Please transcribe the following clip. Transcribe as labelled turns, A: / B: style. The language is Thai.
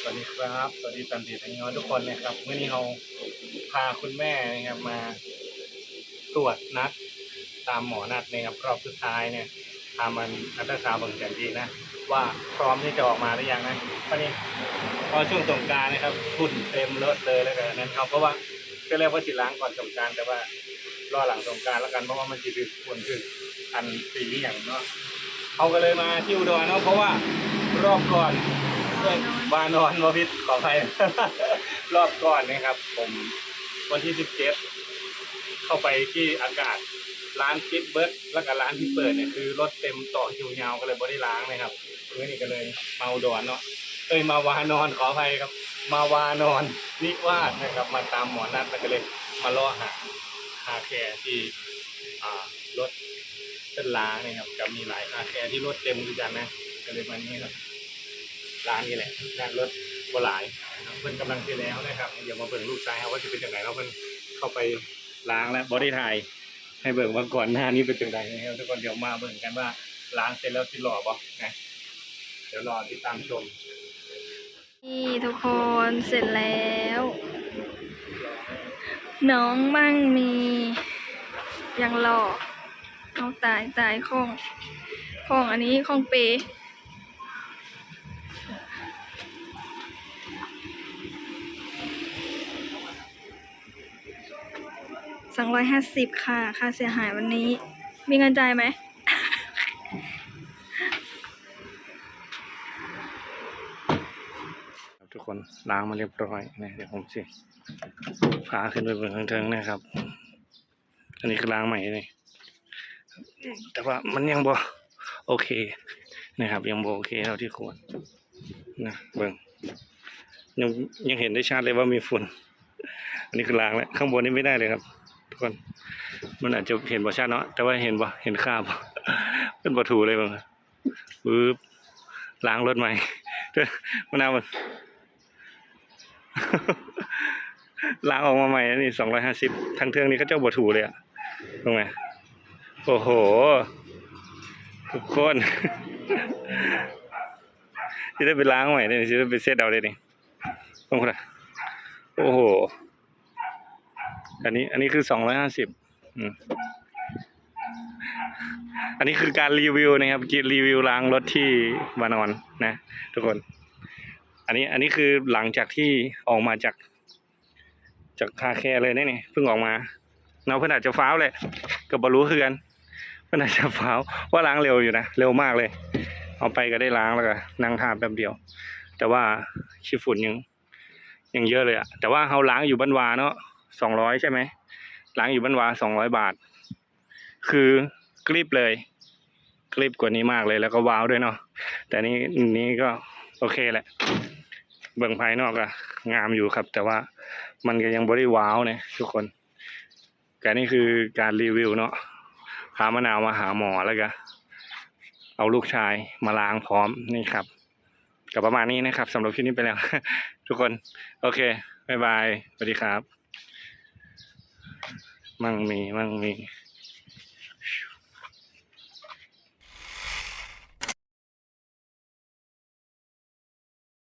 A: สวัสดีครับสวัสดีตันติทั้งยอทุกคนนะครับเมื่อนี้เราพาคุณแม่นะครับมา ตรวจนัด ตามหมอนัดนะครับรอบสุดท้ายเนี่ยทำมันอัลตราซาวด์เบิ่งกันดีนะ ว่าพร้อมที่จะออกมาหรือยังนะตอนนี้พอช่วงสงกรารนะครับฝุ่นเต็มรถเลยแล้วกันนั้นเขาเพราะว่าก็เรียกว่าสิล้างก่อนสงกรารแต่ว่ารอหลังสงกรารแล้วกันเพราะว่ามันจะคือฝุ่นคืออันสีอย่างเนาะเขาก็เลยมาที่อุดรเนาะเพราะว่ารอบก่อน วานอนวพิษขออภัย รอบก่อนนะครับ ผมวันที่สิบเจ็ดเข้าไปที่อากาศร้านปิดเบิร์ดแล้วก็ร้านที่เปิดเนี่ยคือรถเต็มต่อคิวยาวก็เลยบ่ได้ล้างนะครับเมื่อนี้ก็เลยเมาดอนเนาะเอ้ยมาวานอนขออภัยครับ มาวานอนนิวาสนะครับ มาตามหมอนัดแล้วก็เลยมาล่อหาคาแคร์ที่รถเป็นล้างนะครับจะมีหลายคาแคร์ที่รถเต็มคือกันนะก็เลยมานี่ครับ ร้านนี้แหละร้านรถบหลายนะครับเพิ่นกำลังเทแล้วนะครับเดี๋ยวมาเบิ่งลูกชายเขาว่าจะเป็นจังไงแล้วเพิ่นเข้าไปล้างแล้วบอดี้ไทยให้เบิ่งว่าก่อนหน้านี้เป็นจังไงนะครับทุกคนเดี๋ยวมาเบิ่งกันว่าล้างเสร็จแล้วสิหล่อบ่นะเดี๋ยวรอติดตามชม
B: นี่ทุกคนเสร็จแล้ว น้องมั่งมียังหล่อเอาตายตายของของอันนี้ของเป สองร้อยห้าสิบค่ะ ค่าเสียหายวันนี้ มีเงินจ่ายไหม
A: ครับทุกคนล้างมาเรียบร้อยนะเดี๋ยวผมสิพาขึ้นไปบนทางเทิงนะครับ อันนี้คือล้างใหม่เลยแต่ว่ามันยังบ่โอเคนะครับ ยังบ่โอเคเท่าที่ควรนะเบิ่งยังยังเห็นได้ชัดเลยว่ามีฝุ่นอันนี้คือล้างแล้วข้างบนนี่ไม่ได้เลยครับ คน มันอาจจะเห็นบ่ชัดเนาะแต่ว่าเห็นบ่เห็นคราบเป็นบ่ถูเลยบ้งปึ๊บล้างรถใหม่มะนาวมันล้างออกมาใหม่นี่สองร้อยห้าสิบทางเทืองนี้เขาเจ้าบถูเลยอะตรงไหนโอ้โห ทุกคนจะได้ไปล้างใหม่เลยจะได้ไปเซตเอาเลยนี่ตรงไหนโอ้โห อันนี้อันนี้คือสองร้อยห้าสิบอันนี้คือการรีวิวนะครับกีรีวิวล้างรถที่วานอนนะ ทุกคน อันนี้อันนี้คือหลังจากที่ออกมาจาก จากคาแคร์เลยนี่นี่เพิ่งออกมาเนาะเพื่อนอาจจะฟ้าวเลยกับบรู้คือกันเพื่อนอาจจะฟ้าวว่าล้างเร็วอยู่นะเร็วมากเลย เอาไปก็ได้ล้างแล้วก็นั่งทาแป๊บเดียว แต่ว่าขี้ฝุ่นยังยังเยอะเลยอะแต่ว่าเขาล้างอยู่บ้านวาเนาะ สองร้อยใช่ไหมล้างอยู่บ้านวาสองร้อยบาท คือกรีบเลยกรีบกว่านี้มากเลยแล้วก็ว้าวด้วยเนาะแต่นี้นี้ก็โอเคแหละ เบื้องภายนอกอะงามอยู่ครับ แต่ว่ามันก็ยังบริว้าวเนี่ยทุกคนการนี่คือการรีวิวเนาะพามะนาวมาหาหมอแล้วก็เอาลูกชายมาล้างพร้อมนี่ครับกับประมาณนี้นะครับสำหรับคลิปนี้ไปแล้ว ทุกคน โอเคบายบาย สวัสดีครับ มั่งมี มั่งมี